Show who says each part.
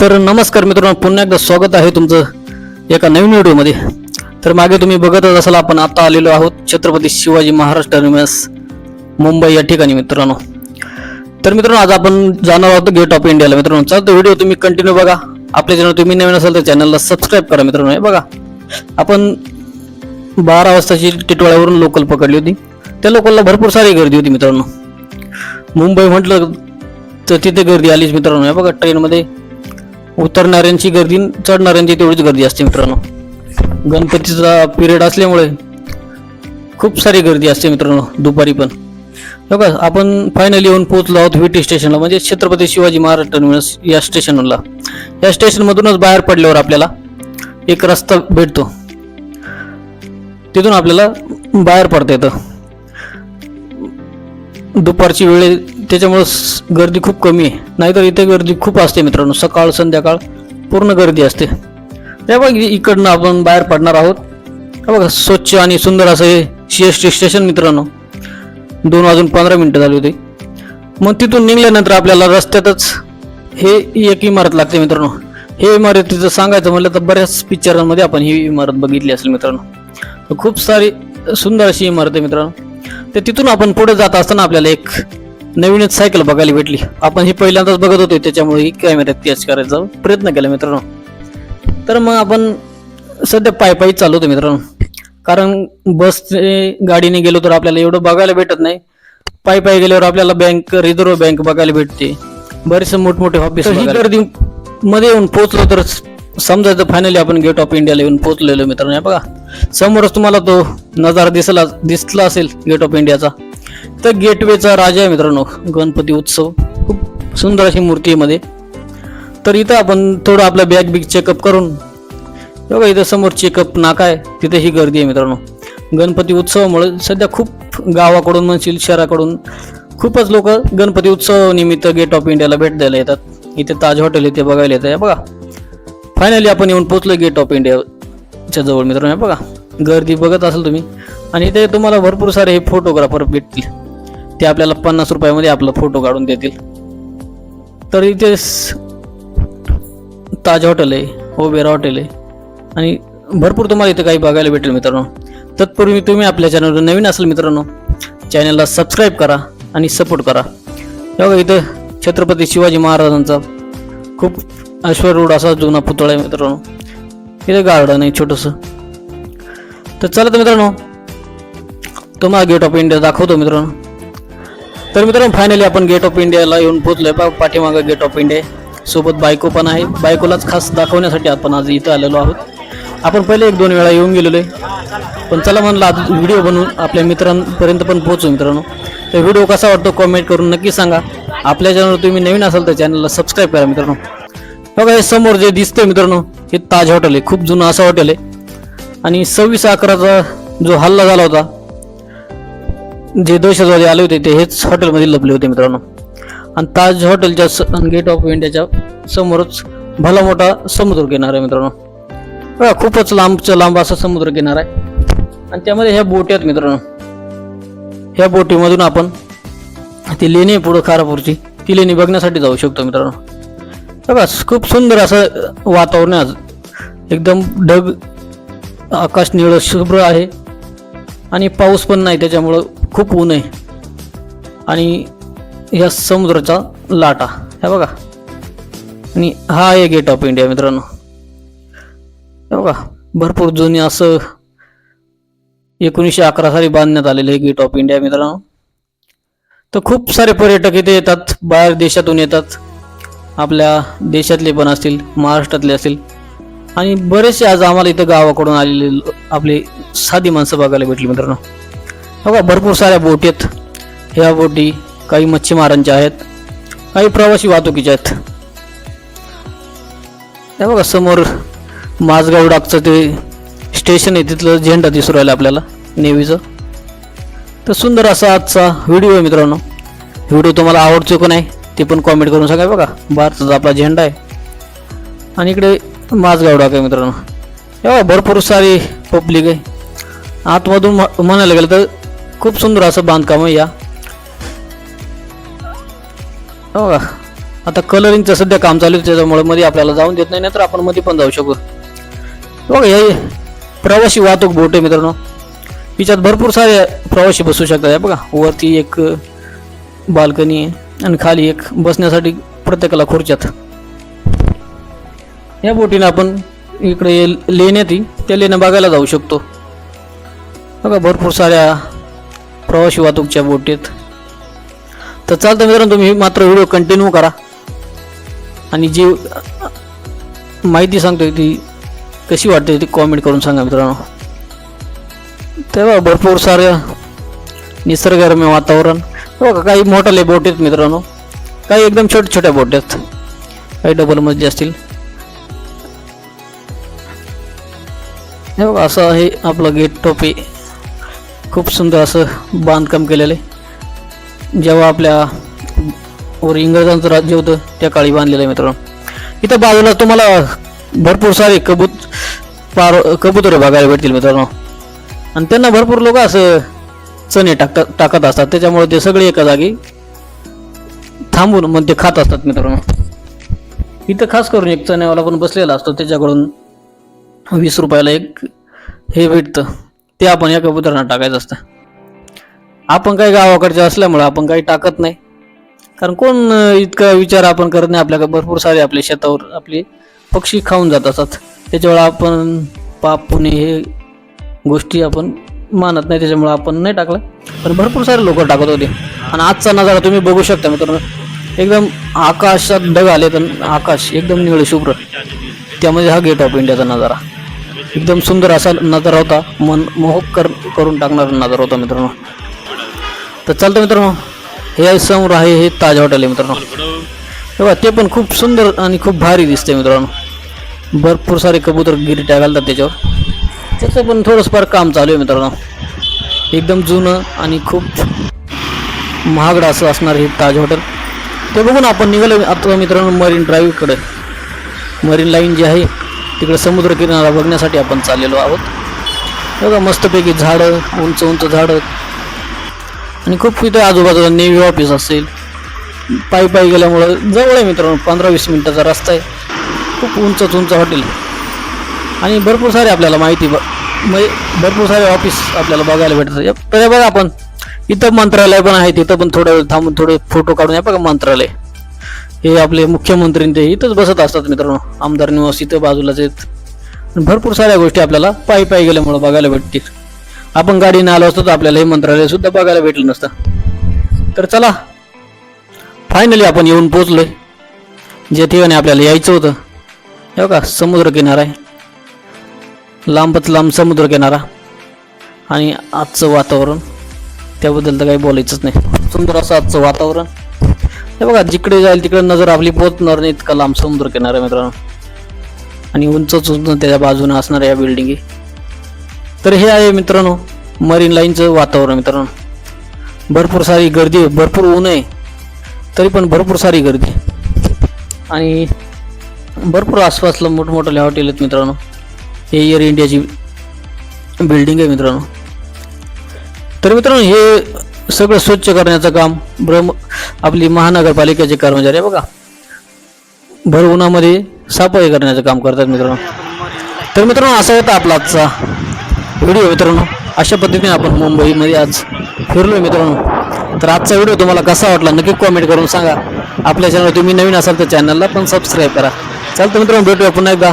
Speaker 1: तर नमस्कार मित्रांनो पुन्हा एकदा स्वागत आहे तुमचं एका नवीन व्हिडिओमध्ये. तर मागे तुम्ही बघतच असाल आपण आता आलेलो आहोत छत्रपती शिवाजी महाराज टर्मिनस मुंबई या ठिकाणी मित्रांनो. तर मित्रांनो आज आपण जाणार आहोत गेट ऑफ इंडियाला मित्रांनो चालतो व्हिडिओ तुम्ही कंटिन्यू बघा. आपल्या चॅनल तुम्ही नवीन असाल तर चॅनलला सबस्क्राईब करा मित्रांनो हे बघा. आपण बारा वाजताची टिटवाळ्यावरून लोकल पकडली होती. त्या लोकलला भरपूर सारी गर्दी होती मित्रांनो. मुंबई म्हटलं तर तिथे गर्दी आलीच मित्रांनो हे बघा ट्रेनमध्ये उतरणाऱ्यांची गर्दी चढणाऱ्यांची तेवढीच गर्दी असते मित्रांनो. गणपतीचा पिरियड असल्यामुळे खूप सारी गर्दी असते मित्रांनो दुपारी पण. हो बघा आपण फायनली येऊन पोहोचलो आहोत विटी स्टेशनला म्हणजे छत्रपती शिवाजी महाराज टर्मिनस या स्टेशनला या स्टेशनमधूनच बाहेर पडल्यावर आपल्याला एक रस्ता भेटतो. तिथून आपल्याला बाहेर पडता येतं. दुपारची वेळ त्याच्यामुळं गर्दी खूप कमी आहे. नाहीतर इथे गर्दी खूप असते मित्रांनो. सकाळ संध्याकाळ पूर्ण गर्दी असते. हे बघ इकडनं आपण बाहेर पडणार आहोत. बघा स्वच्छ आणि सुंदर असं हे सी एस टी स्टेशन मित्रांनो. दोन वाजून पंधरा मिनटं झाली होती. मग तिथून निघाल्यानंतर आपल्याला रस्त्यातच हे एक इमारत लागते मित्रांनो. हे इमारतीचं सांगायचं म्हटलं तर बऱ्याच पिक्चरांमध्ये आपण ही इमारत बघितली असेल मित्रांनो. खूप सारी सुंदर अशी इमारत आहे मित्रांनो. तर तिथून आपण पुढे जात असताना आपल्याला एक नवीनच सायकल बघायला भेटली. आपण ही पहिल्यांदाच बघत होते त्याच्यामुळे कॅमेऱ्यात कॅच करायचा प्रयत्न केला मित्रांनो. तर मग आपण सध्या पायी पायी चालवतो मित्रांनो. कारण बस गाडीने गेलो तर आपल्याला एवढं बघायला भेटत नाही. पायी पायी गेल्यावर आपल्याला बँक रिझर्व्ह बँक बघायला भेटते. बरेचसे मोठमोठे ऑफिस ही गर्दी मध्ये येऊन पोहोचलो तर समजायचं फायनली आपण गेट ऑफ इंडियाला येऊन पोहोचलेलो मित्रांनो. बघा. समोरच तुम्हाला तो नजारा दिसला दिसला असेल गेट ऑफ इंडियाचा तर गेटवेचा राजा आहे मित्रांनो गणपती उत्सव. खूप सुंदर अशी मूर्ती आहे मध्ये. तर इथं आपण थोडं आपलं बॅग बिग चेकअप करून बघा इथं समोर चेकअप नाका आहे तिथे ही गर्दी आहे मित्रांनो. गणपती उत्सवामुळे सध्या खूप गावाकडून म्हणशील शहराकडून खूपच लोक गणपती उत्सव निमित्त गेट ऑफ इंडियाला भेट द्यायला येतात. इथे ताज हॉटेल इथे बघायला येत आहे बघा. फायनली आपण येऊन पोचलो गेट ऑफ इंडियाच्या जवळ मित्रांनो बघा. गर्दी बघत असाल तुम्ही आणि इथे तुम्हाला भरपूर सारे हे फोटोग्राफर भेटतील. ते आपल्याला पन्नास रुपयामध्ये आपला फोटो काढून देतील. तर इथे ताज हॉटेल आहे ओबेरा हॉटेल आहे. आणि भरपूर तुम्हाला इथे काही बघायला भेटेल मित्रांनो. तत्पूर्वी तुम्ही आपल्या चॅनलवर नवीन असाल मित्रांनो चॅनलला सबस्क्राईब करा आणि सपोर्ट करा. बघा इथं छत्रपती शिवाजी महाराजांचा खूप अश्वरूढ असा जुना पुतळा आहे मित्रांनो. इथे गार्डन आहे छोटंसं. तर चला तर मित्रांनो तुम्हाला गेट ऑफ इंडिया दाखवतो मित्रांनो. तर मित्रांनो फायनली आपण गेट ऑफ इंडियाला येऊन पोहोचलोय. पा पाठीमागं गेट ऑफ इंडिया सोबत बायको पण आहे. बायकोलाच खास दाखवण्यासाठी आपण आज इथं आलेलो आहोत. आपण पहिले एक दोन वेळा येऊन गेलेलो आहे पण चला म्हणलं आज व्हिडिओ बनवून आपल्या मित्रांपर्यंत पण पोहोचू मित्रांनो. तर व्हिडिओ कसा वाटतो कमेंट करून नक्की सांगा. आपल्या चॅनलवर तुम्ही नवीन असाल तर चॅनलला सबस्क्राईब करा मित्रांनो. बघा हे समोर जे दिसतंय मित्रांनो हे ताज हॉटेल आहे. खूप जुनं असं हॉटेल आहे. आणि सव्वीस अकराचा जो हल्ला झाला होता जे दहशतवादी आले होते ते हेच हॉटेलमध्ये लपले होते मित्रांनो. आणि ताज हॉटेलच्या गेट ऑफ इंडियाच्या समोरच भला मोठा समुद्र किनारा आहे मित्रांनो. बघा खूपच लांबचा लांब असा समुद्र किनारा आहे. आणि त्यामध्ये ह्या बोटी आहेत मित्रांनो. ह्या बोटीमधून आपण ती लेणी आहे पुढं खारापूरची. ती लेणी बघण्यासाठी जाऊ शकतो मित्रांनो. बघा खूप सुंदर असं वातावरण आहे आज. एकदम ढग आकाश निळं शुभ्र आहे. आणि पाऊस पण नाही त्याच्यामुळं खूप ऊन आहे. आणि ह्या समुद्राचा लाटा हे बघा. आणि हा आहे गेट ऑफ इंडिया मित्रांनो. हे बघा भरपूर जुनी असं एकोणीसशे अकरा साली बांधण्यात आलेलं आहे गेट ऑफ इंडिया मित्रांनो. तर खूप सारे पर्यटक इथे येतात बाहेर देशातून येतात. आपल्या देशातले पण असतील महाराष्ट्रातले असतील. आणि बरेचसे आज आम्हाला इथं गावाकडून आलेले आपली आपले साधी माणसं बघायला भेटली मित्रांनो. हो बघा भरपूर साऱ्या बोटी आहेत. ह्या बोटी काही मच्छीमारांच्या आहेत काही प्रवासी वाहतुकीच्या आहेत. हे बघा समोर माझगाव डाकचं ते स्टेशन आहे तिथलं झेंडा दिसू राहिला आपल्याला नेव्हीचं. तर सुंदर असा आजचा व्हिडिओ आहे मित्रांनो. व्हिडिओ तुम्हाला आवडतो का नाही ते पण कॉमेंट करून सांगा बघा. भारताचा आपला झेंडा आहे. आणि इकडे माझगाव डाक आहे मित्रांनो. हे भरपूर सारी पब्लिक आहे. आतमधून म्हणायला गेलं तर खूप सुंदर असं बांधकाम आहे या. हो आता कलरिंगचं सध्या काम चालू आहे त्याच्यामुळे मध्ये आपल्याला जाऊन देत नाही तर आपण मध्ये पण जाऊ शकू. हो बघा हे प्रवासी वाहतूक बोट आहे मित्रांनो. हिच्यात भरपूर सारे प्रवासी बसू शकतात बघा. वरती एक बाल्कनी आहे आणि खाली एक बसण्यासाठी प्रत्येकाला खुर्च्यात. या बोटीने आपण इकडे लेण्यात ती त्या लेण्या बघायला जाऊ शकतो. बघा भरपूर साऱ्या प्रवासी वाहतूकच्या बोटीत. तर चालतं मित्रांनो तुम्ही मात्र व्हिडिओ कंटिन्यू करा. आणि जी माहिती सांगतोय ती कशी वाटते ती कॉमेंट करून सांगा मित्रांनो. तेव्हा भरपूर साऱ्या निसर्गरम्य वातावरण. बघा काही मोठाले बोट आहेत मित्रांनो. काही एकदम छोट्या छोट्या बोट आहेत. काही डबलमध्ये असतील. हे बघा असं आहे आपलं गेट टोपी. खूप सुंदर असं बांधकाम केलेलं आहे. जेव्हा आपल्या वर इंग्रजांचं राज्य होतं त्या काळी बांधलेलं आहे मित्रांनो. इथं बाजूला तुम्हाला भरपूर सारे कबूत पार कबुतरे बघायला भेटतील मित्रांनो. आणि त्यांना भरपूर लोक असं चणे टाकतात टाकत असतात. त्याच्यामुळे ते सगळे एका जागी थांबून मग ते खात असतात मित्रांनो. इथं खास करून एक चण्यावाला पण बसलेला असतो. त्याच्याकडून वीस रुपयाला एक हे भेटतं. ते आपण या कबुतरांना टाकायचं असतं. आपण काही गावाकडचे असल्यामुळं आपण काही टाकत नाही. कारण कोण इतका विचार आपण करत नाही आपल्याकडे. भरपूर सारे आपले शेतावर आपले पक्षी खाऊन जात असतात. त्याच्यामुळे आपण पाप पुणे हे गोष्टी आपण मानत नाही. त्याच्यामुळे आपण नाही टाकलं. पण भरपूर सारे लोक टाकत होते. आणि आजचा नजारा तुम्ही बघू शकता मित्रांनो. एकदम आकाशात ढग आले तर आकाश एकदम निळे शुभ्र त्यामध्ये हा गेट ऑफ इंडियाचा नजारा. एकदम सुंदर असा नजारा होता. मन मोहक कर करून टाकणारा नजारा होता मित्रांनो. तर चालतं मित्रांनो हे समोर आहे हे ताज हॉटेल आहे मित्रांनो. तेव्हा ते पण खूप सुंदर आणि खूप भारी दिसते मित्रांनो. भरपूर सारे कबूतर गिरट्या घालतात त्याच्यावर. त्याचं पण थोडंसं फार काम चालू आहे मित्रांनो. एकदम जुनं आणि खूप महागडं असं असणार हे ताज हॉटेल. ते बघून आपण निघालो आता मित्रांनो मरीन ड्राईव्हकडे. मरीन लाईन जी आहे तिकडे समुद्रकिनारा बघण्यासाठी आपण चाललेलो आहोत. बघा मस्तपैकी झाडं उंच उंच झाडं. आणि खूप इथं आजूबाजूला नेव्ही ऑफिस असेल. पायी पायी गेल्यामुळं जवळ आहे मित्रांनो पंधरा वीस मिनटाचा रस्ता आहे. खूप उंचच उंच हॉटेल आणि भरपूर सारे आपल्याला माहिती ब- म्हणजे भरपूर सारे ऑफिस आपल्याला बघायला भेटतात. या- तर बघा आपण इथं मंत्रालय पण आहे तिथं पण थोडं वेळ थांबून थोडे फोटो काढून या. बघा मंत्रालय. हे आपले मुख्यमंत्री ते इथंच बसत असतात मित्रांनो. आमदार निवास इथं बाजूलाच आहेत. भरपूर साऱ्या गोष्टी आपल्याला पायी पायी गेल्यामुळं बघायला भेटतील. आपण गाडीने आलो असतो तर आपल्याला हे मंत्रालय सुद्धा बघायला भेटलं नसतं. तर चला फायनली आपण येऊन पोचलोय जे ठिकाणी आपल्याला यायचं होतं. हे का समुद्र किनारा आहे. लांबच लांब समुद्र किनारा. आणि आजचं वातावरण त्याबद्दल तर काही बोलायचंच नाही. सुंदर असं आजचं वातावरण. हे बघा जिकडे जाईल तिकडे नजर आपली पोचणार नाही इतका लांब समुद्र किनारा मित्रांनो. आणि उंचच उंच त्याच्या बाजूने असणाऱ्या या बिल्डिंगी तर हे आहे मित्रांनो मरीन लाईनचं वातावरण मित्रांनो. भरपूर सारी गर्दी आहे भरपूर ऊन आहे तरी पण भरपूर सारी गर्दी. आणि भरपूर आसपासला मोठमोठाले हॉटेल आहेत मित्रांनो. हे एअर इंडियाची बिल्डिंग आहे मित्रांनो. तर मित्रांनो हे सगळं स्वच्छ करण्याचं काम ब्रह्म आपली महानगरपालिकेचे कर्मचारी आहे बघा. भर उन्हामध्ये साफसफाई करण्याचं काम करतात मित्रांनो. तर मित्रांनो असा होता आपला आजचा व्हिडिओ मित्रांनो. अशा पद्धतीने आपण मुंबईमध्ये आज फिरलोय मित्रांनो. तर आजचा व्हिडिओ तुम्हाला कसा वाटला नक्की कॉमेंट करून सांगा. आपल्या चॅनल तुम्ही नवीन असाल तर चॅनलला पण सबस्क्राईब करा. चालतं मित्रांनो भेटूया पुन्हा एकदा.